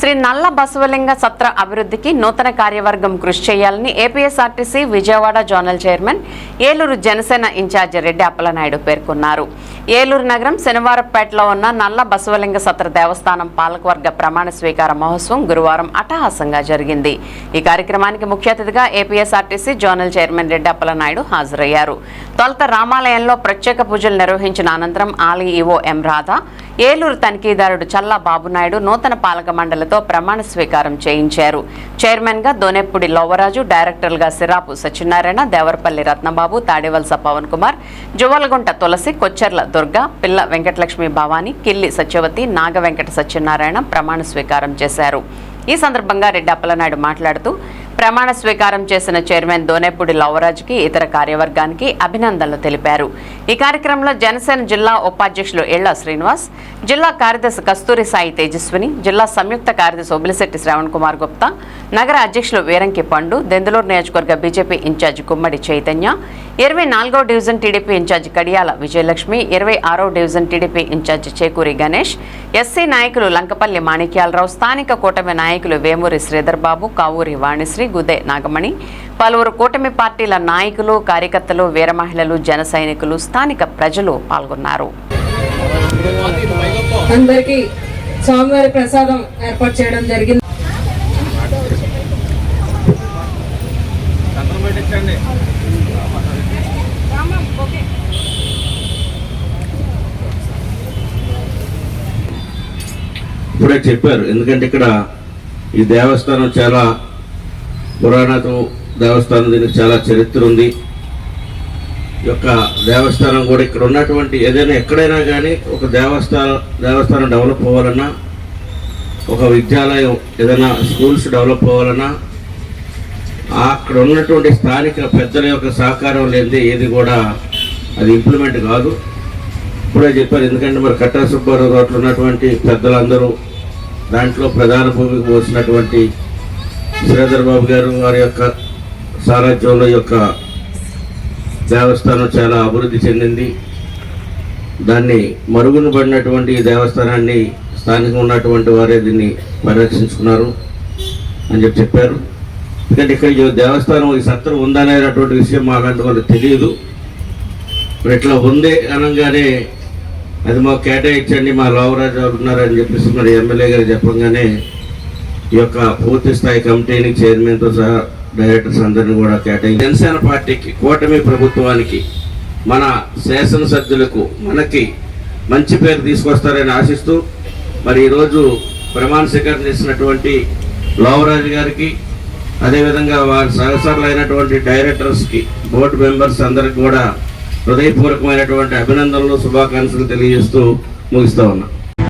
శ్రీ నల్ల బసవలింగ సత్ర అభివృద్ధికి నూతన కార్యవర్గం కృషి చేయాలని APSRTC Vijayawada zonal chairman Eluru Janasena incharge Reddy Appalanaidu పేర్కొన్నారు. ఏలూరు నగరం శనివారపేటలో ఉన్న నల్ల బసవలింగ సత్ర దేవస్థానం పాలకవర్గ ప్రమాణ స్వీకార మహోత్సవం గురువారం అట్టహాసంగా జరిగింది. ఈ కార్యక్రమానికి ముఖ్య అతిథిగా APSRTC zonal chairman Reddy Appalanaidu హాజరయ్యారు. తొలుత రామాలయంలో ప్రత్యేక పూజలు నిర్వహించిన అనంతరం ఆలయ ఈవో ఎం రాధా ఏలూరు తనిఖీదారుడు చల్లా బాబునాయుడు నూతన పాలక మండలితో ప్రమాణ స్వీకారం చేయించారు. చైర్మన్గా దోనెప్పుడి లోవరాజు డైరెక్టర్లుగా సిరాపు సత్యనారాయణ దేవరపల్లి రత్నబాబు తాడేవలస పవన్ కుమార్ జువలగుంట తులసి కొచ్చెర్ల దుర్గా పిల్ల వెంకటలక్ష్మి భవాని కిల్లి సత్యవతి నాగ వెంకట సత్యనారాయణ ప్రమాణ స్వీకారం చేశారు. ఈ సందర్భంగా రెడ్డి అప్పలనాయుడు మాట్లాడుతూ ప్రమాణ స్వీకారం చేసిన చైర్మన్ దోనేపూడి లవరాజ్కి ఇతర కార్యవర్గానికి అభినందనలు తెలిపారు. ఈ కార్యక్రమంలో జనసేన జిల్లా ఉపాధ్యక్షులు ఇళ్ళ శ్రీనివాస్ జిల్లా కార్యదర్శి కస్తూరి సాయి తేజస్విని జిల్లా సంయుక్త కార్యదర్శి ఒబిలిశెట్టి శ్రవణ్ కుమార్ గుప్తా నగర అధ్యక్షులు వీరంకి పండు దెందులూరు నియోజకవర్గ బీజేపీ ఇన్ఛార్జి కుమ్మడి చైతన్య ఇరవై నాలుగో division TDP incharge Kadiyala Vijayalakshmi ఇరవై ఆరో division TDP incharge Chekuri Ganesh SC నాయకులు లంకపల్లి మాణిక్యాలరావు స్థానిక కూటమి నాయకులు వేమూరి శ్రీధర్ బాబు కావూరి వాణిశ్రీ గుదే నాగమణి పలువురు కూటమి పార్టీల నాయకులు కార్యకర్తలు వీర మహిళలు జన సైనికులు స్థానిక ప్రజలు పాల్గొన్నారు. అందరికీ స్వామివారి ప్రసాదం ఏర్పాటు చేయడం జరిగింది. ఇప్పుడే చెప్పారు. ఎందుకంటే ఇక్కడ ఈ దేవస్థానం చాలా పురాణత దేవస్థానం దీనికి చాలా చరిత్ర ఉంది. ఈ యొక్క దేవస్థానం కూడా ఇక్కడ ఉన్నటువంటి ఏదైనా ఎక్కడైనా కానీ ఒక దేవస్థానం దేవస్థానం డెవలప్ అవ్వాలన్నా ఒక విద్యాలయం ఏదైనా స్కూల్స్ డెవలప్ అవ్వాలన్నా అక్కడ ఉన్నటువంటి స్థానిక పెద్దల యొక్క సహకారం లేనిదే ఏది కూడా అది ఇంప్లిమెంట్ కాదు. ఇప్పుడే చెప్పారు. ఎందుకంటే మరి కట్టా సుబ్బారావు ఉన్నటువంటి పెద్దలందరూ దాంట్లో ప్రధాన భూమికి పోసినటువంటి శ్రీధర్ బాబు గారు వారి యొక్క సారథ్యంలో యొక్క దేవస్థానం చాలా అభివృద్ధి చెందింది. దాన్ని మరుగున పడినటువంటి ఈ దేవస్థానాన్ని స్థానికంగా ఉన్నటువంటి వారే దీన్ని పరిరక్షించుకున్నారు అని చెప్పి చెప్పారు. ఎందుకంటే ఇక్కడ ఈ దేవస్థానం ఈ సత్రం ఉందనేటటువంటి విషయం మాకంటే వాళ్ళకి తెలియదు ఇట్లా ఉంది అనగానే అది మాకు కేటాయించండి మా లోవరాజు గారు ఉన్నారని చెప్పేసి మరి ఎమ్మెల్యే గారు చెప్పంగానే ఈ యొక్క పూర్తి స్థాయి కమిటీని చైర్మన్తో సహా డైరెక్టర్స్ అందరిని కూడా కేటాయించి జనసేన పార్టీకి కూటమి ప్రభుత్వానికి మన శాసనసభ్యులకు మనకి మంచి పేరు తీసుకొస్తారని ఆశిస్తూ మరి ఈరోజు ప్రమాణ స్వీకారం చేసినటువంటి లోవరాజు గారికి అదేవిధంగా వారి సహచరులైనటువంటి డైరెక్టర్స్కి బోర్డు మెంబర్స్ అందరికి కూడా హృదయపూర్వకమైనటువంటి అభినందనలు శుభాకాంక్షలు తెలియజేస్తూ ముగిస్తా ఉన్నా.